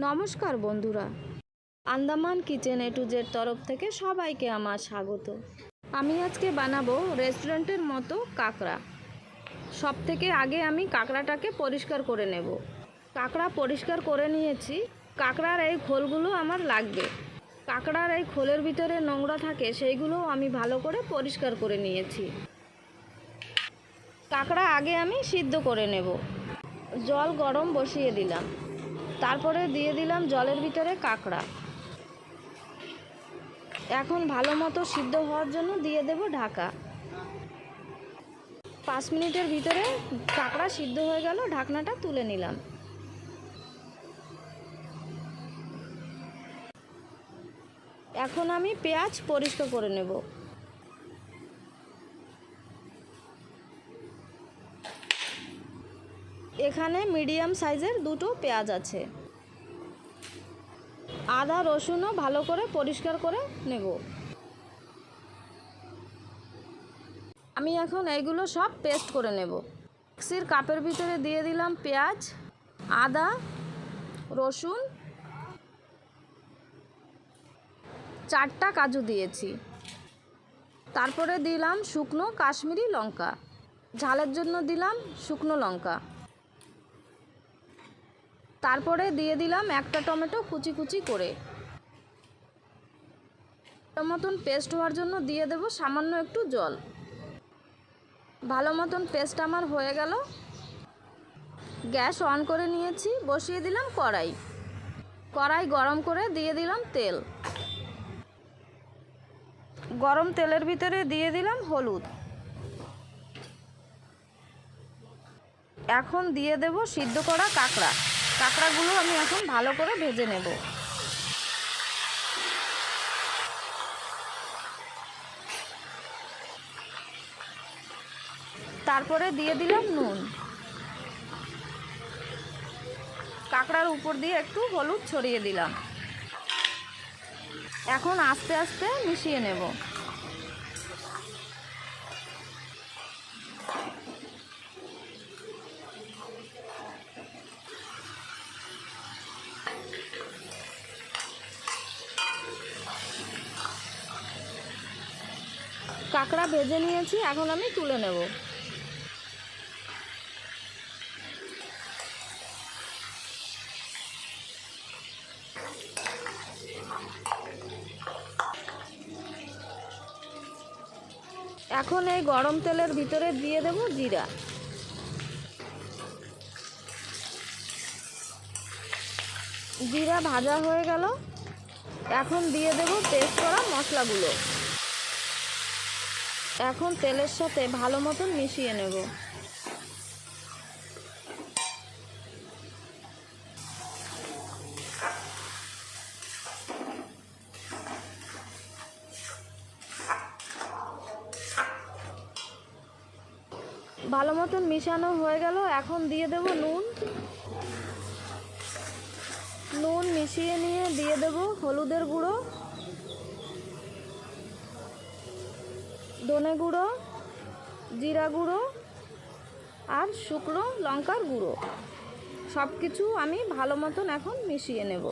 নমস্কার বন্ধুরা। Andaman kitchen A to Z তরফ থেকে সবাইকে আমার স্বাগত। আমি আজকে বানাবো রেস্টুরেন্টের মতো কাঁকড়া। সব থেকে আগে আমি কাঁকড়াটাকে পরিষ্কার করে নেব। কাঁকড়া পরিষ্কার করে নিয়েছি। কাঁকড়ার এই খোলগুলো আমার লাগবে। কাঁকড়ার এই খোলের ভিতরে নোংরা থাকে, সেইগুলো আমি ভালো করে পরিষ্কার করে নিয়েছি। কাঁকড়া আগে আমি সিদ্ধ করে নেব। জল গরম বসিয়ে দিলাম। তারপরে দিয়ে দিলাম জলের ভিতরে কাঁকড়া। এখন ভালো মতো সিদ্ধ হওয়ার জন্য দিয়ে দেব ঢাকা। পাঁচ মিনিটের ভিতরে কাঁকড়া সিদ্ধ হয়ে গেল, ঢাকনাটা তুলে নিলাম। এখন আমি পেঁয়াজ পরিষ্কার করে নেব। এখানে মিডিয়াম সাইজের দুটো পেঁয়াজ আছে। আদা, রসুনও ভালো করে পরিষ্কার করে নেব। আমি এখন এইগুলো সব পেস্ট করে নেব। মিক্সির কাপের ভিতরে দিয়ে দিলাম পেঁয়াজ, আদা, রসুন। চারটা কাজু দিয়েছি। তারপরে দিলাম শুকনো কাশ্মীরি লঙ্কা। ঝালের জন্য দিলাম শুকনো লঙ্কা। তারপরে দিয়ে দিলাম একটা টমেটো কুচি কুচি করে। মতন পেস্ট হওয়ার জন্য দিয়ে দেব সামান্য একটু জল। ভালো মতন পেস্ট আমার হয়ে গেল। গ্যাস অন করে নিয়েছি, বসিয়ে দিলাম কড়াই। কড়াই গরম করে দিয়ে দিলাম তেল। গরম তেলের ভিতরে দিয়ে দিলাম হলুদ। এখন দিয়ে দেব সিদ্ধ করা কাঁকড়া। কাঁকড়াগুলো আমি এখন ভালো করে ভেজে নেব। তারপরে দিয়ে দিলাম নুন। কাঁকড়ার উপর দিয়ে একটু হলুদ ছড়িয়ে দিলাম। এখন আস্তে আস্তে মিশিয়ে নেব। কাঁকড়া ভেজে নিয়েছি, এখন আমি তুলে নেব। এখন এই গরম তেলের ভিতরে দিয়ে দেব জিরা। জিরা ভাজা হয়ে গেল। এখন দিয়ে দেব পেস্ট করা মশলাগুলো। এখন তেলের সাথে ভালো মতন মিশিয়ে নেব। ভালো মতন মিশানো হয়ে গেল। এখন দিয়ে দেব নুন। নুন মিশিয়ে নিয়ে দিয়ে দেব হলুদের গুঁড়ো। ধনে গুঁড়ো, জিরা গুঁড়ো আর শুকনো লঙ্কার গুঁড়ো। সব কিছু আমি ভালো মতন এখন মিশিয়ে নেব।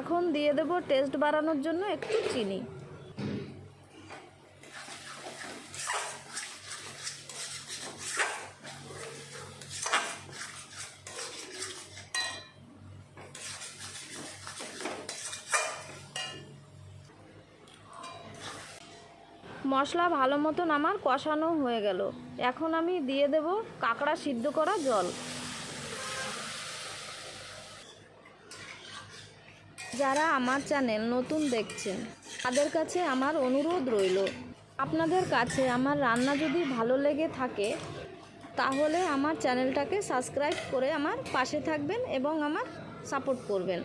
এখন দিয়ে দেব টেস্ট বাড়ানোর জন্য একটু চিনি। মশলা ভালো মতন আমার কষানো হয়ে গেল। এখন আমি দিয়ে দেব কাঁকড়া সিদ্ধ করা জল। যারা আমার চ্যানেল নতুন দেখছেন, তাদের কাছে আমার অনুরোধ রইল। আপনাদের কাছে আমার রান্না যদি ভালো লেগে থাকে, তাহলে আমার চ্যানেলটাকে সাবস্ক্রাইব করে আমার পাশে থাকবেন এবং আমার সাপোর্ট করবেন।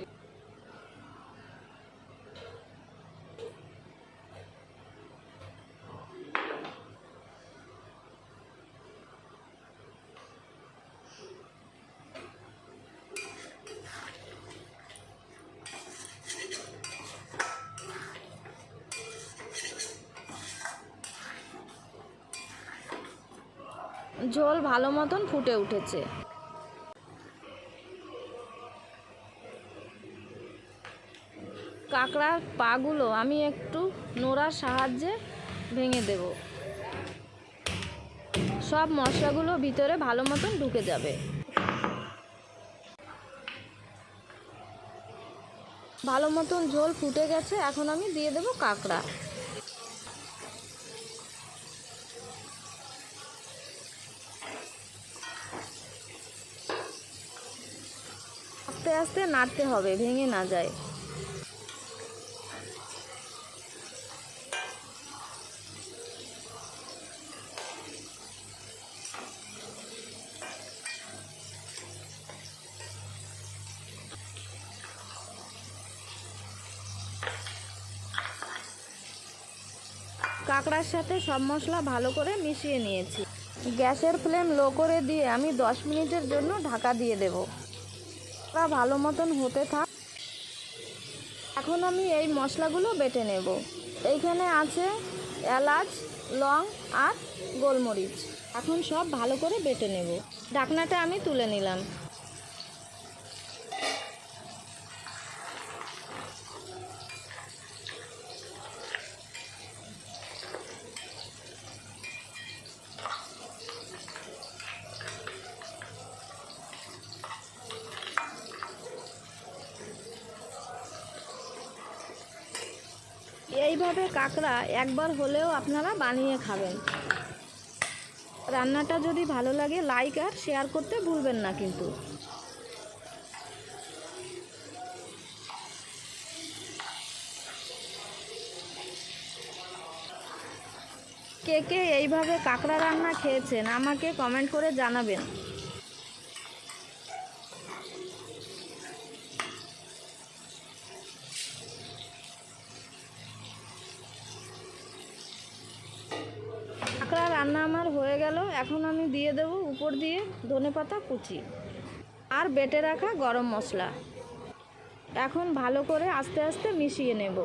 ঝোল ভালো মতন ফুটে উঠেছে। কাঁকড়ার পাগুলো আমি একটু নোড়ার সাহায্যে ভেঙে দেব। সব মশলাগুলো ভিতরে ভালো মতন ঢুকে যাবে। ভালো মতন ঝোল ফুটে গেছে, এখন আমি দিয়ে দেব কাঁকড়া। আস্তে নাড়তে হবে, ভেঙে না যায়। কাঁকড়ার সাথে সব মশলা ভালো করে মিশিয়ে নিয়েছি। গ্যাসের ফ্লেম লো করে দিয়ে আমি দশ মিনিটের জন্য ঢাকা দিয়ে দেব। তা ভালো মতন হতে থাক। এখন আমি এই মশলাগুলো বেটে নেব। এইখানে আছে এলাচ, লং আর গোলমরিচ। এখন সব ভালো করে বেটে নেব। ঢাকনাটা আমি তুলে নিলাম। এইভাবে কাঁকড়া, একবার হলেও আপনারা বানিয়ে খাবেন। রান্নাটা যদি ভালো লাগে লাইক আর শেয়ার করতে ভুলবেন না কিন্তু। কে কে এইভাবে কাঁকড়া রান্না খেয়েছেন, আমাকে কমেন্ট করে জানাবেন কাঁকড়া রান্না আমার হয়ে গেল। এখন আমি দিয়ে দেবো উপর দিয়ে ধনে পাতা, কুচি আর বেটে রাখা গরম মশলা। এখন ভালো করে আস্তে আস্তে মিশিয়ে নেব।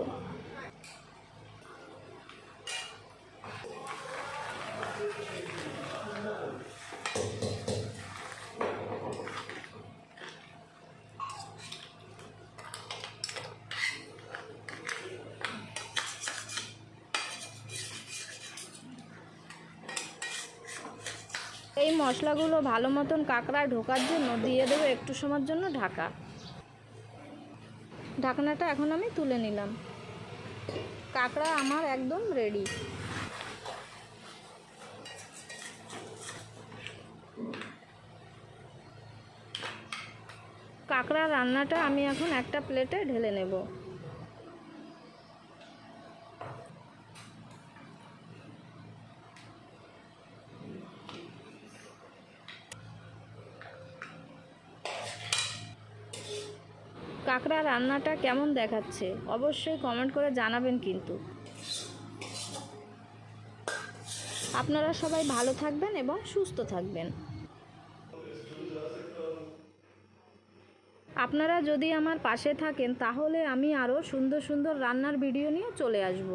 মশলাগুলো ভালো মতন কাঁকড়ায় ঢোকার জন্য দিয়ে দেবো একটু সময়ের জন্য ঢাকা। ঢাকনাটা এখন আমি তুলে নিলাম। কাঁকড়া আমার একদম রেডি কাঁকড়া রান্নাটা আমি এখন একটা প্লেটে ঢেলে নেব। কাঁকড়া রান্নাটা কেমন দেখাচ্ছে? অবশ্যই কমেন্ট করে জানাবেন কিন্তু। আপনারা সবাই ভালো থাকবেন এবং সুস্থ থাকবেন। আপনারা যদি আমার পাশে থাকেন, তাহলে আমি আরও সুন্দর সুন্দর রান্নার ভিডিও নিয়ে চলে আসব।